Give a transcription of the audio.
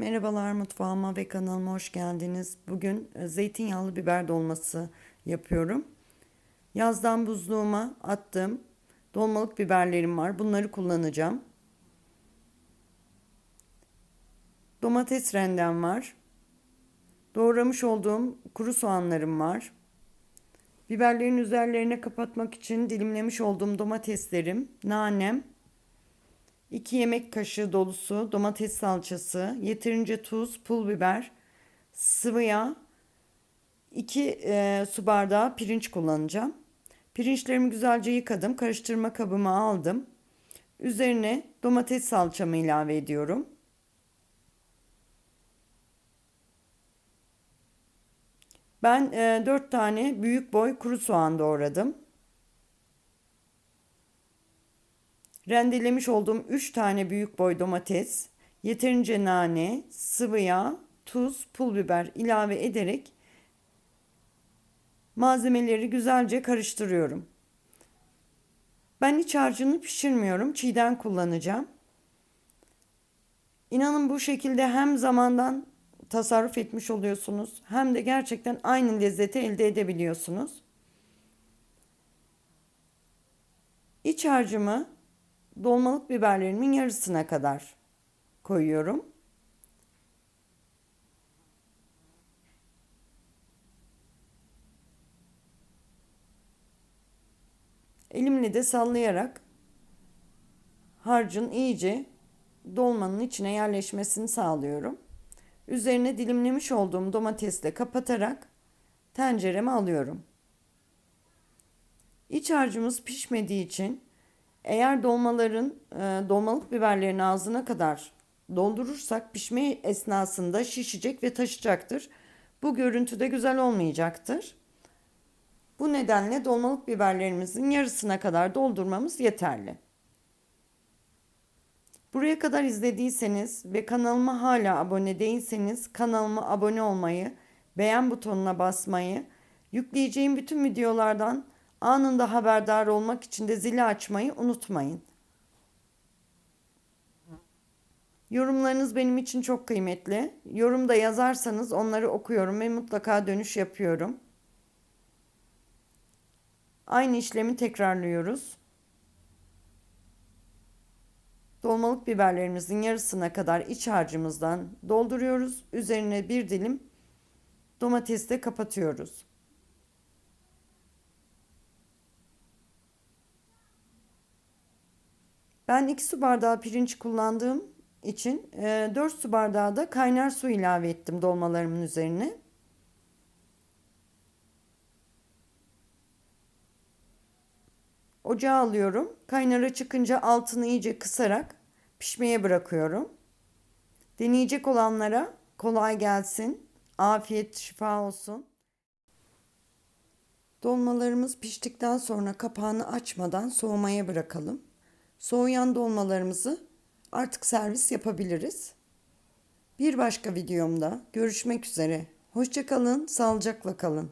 Merhabalar mutfağıma ve kanalıma hoş geldiniz. Bugün e, zeytinyağlı biber dolması yapıyorum. Yazdan buzluğuma attığım dolmalık biberlerim var. Bunları kullanacağım. Domates rendem var. Doğramış olduğum kuru soğanlarım var. Biberlerin üzerlerine kapatmak için dilimlemiş olduğum domateslerim, nanem, 2 yemek kaşığı dolusu domates salçası, yeterince tuz, pul biber, sıvı yağ, 2 e, su bardağı pirinç kullanacağım. Pirinçlerimi güzelce yıkadım. Karıştırma kabıma aldım. Üzerine domates salçamı ilave ediyorum. Ben e, 4 tane büyük boy kuru soğan doğradım. Rendelemiş olduğum 3 tane büyük boy domates, yeterince nane, sıvı yağ, tuz, pul biber ilave ederek malzemeleri güzelce karıştırıyorum. Ben iç harcını pişirmiyorum. Çiğden kullanacağım. İnanın bu şekilde hem zamandan tasarruf etmiş oluyorsunuz hem de gerçekten aynı lezzeti elde edebiliyorsunuz. İç harcımı dolmalık biberlerimin yarısına kadar koyuyorum. Elimle de sallayarak harcın iyice dolmanın içine yerleşmesini sağlıyorum. Üzerine dilimlemiş olduğum domatesle kapatarak tencereme alıyorum. İç harcımız pişmediği için eğer dolmaların e, dolmalık biberlerin ağzına kadar doldurursak pişme esnasında şişecek ve taşacaktır. Bu görüntü de güzel olmayacaktır. Bu nedenle dolmalık biberlerimizin yarısına kadar doldurmamız yeterli. Buraya kadar izlediyseniz ve kanalıma hala abone değilseniz kanalıma abone olmayı, beğen butonuna basmayı, yükleyeceğim bütün videolardan anında haberdar olmak için de zili açmayı unutmayın. Yorumlarınız benim için çok kıymetli. Yorumda yazarsanız onları okuyorum ve mutlaka dönüş yapıyorum. Aynı işlemi tekrarlıyoruz. Dolmalık biberlerimizin yarısına kadar iç harcımızdan dolduruyoruz. Üzerine bir dilim domates de kapatıyoruz. Ben 2 su bardağı pirinç kullandığım için 4 su bardağı da kaynar su ilave ettim dolmalarımın üzerine. Ocağa alıyorum. Kaynara çıkınca altını iyice kısarak pişmeye bırakıyorum. Deneyecek olanlara kolay gelsin. Afiyet, şifa olsun. Dolmalarımız piştikten sonra kapağını açmadan soğumaya bırakalım. Soğuyan dolmalarımızı artık servis yapabiliriz. Bir başka videomda görüşmek üzere. Hoşçakalın, sağlıcakla kalın.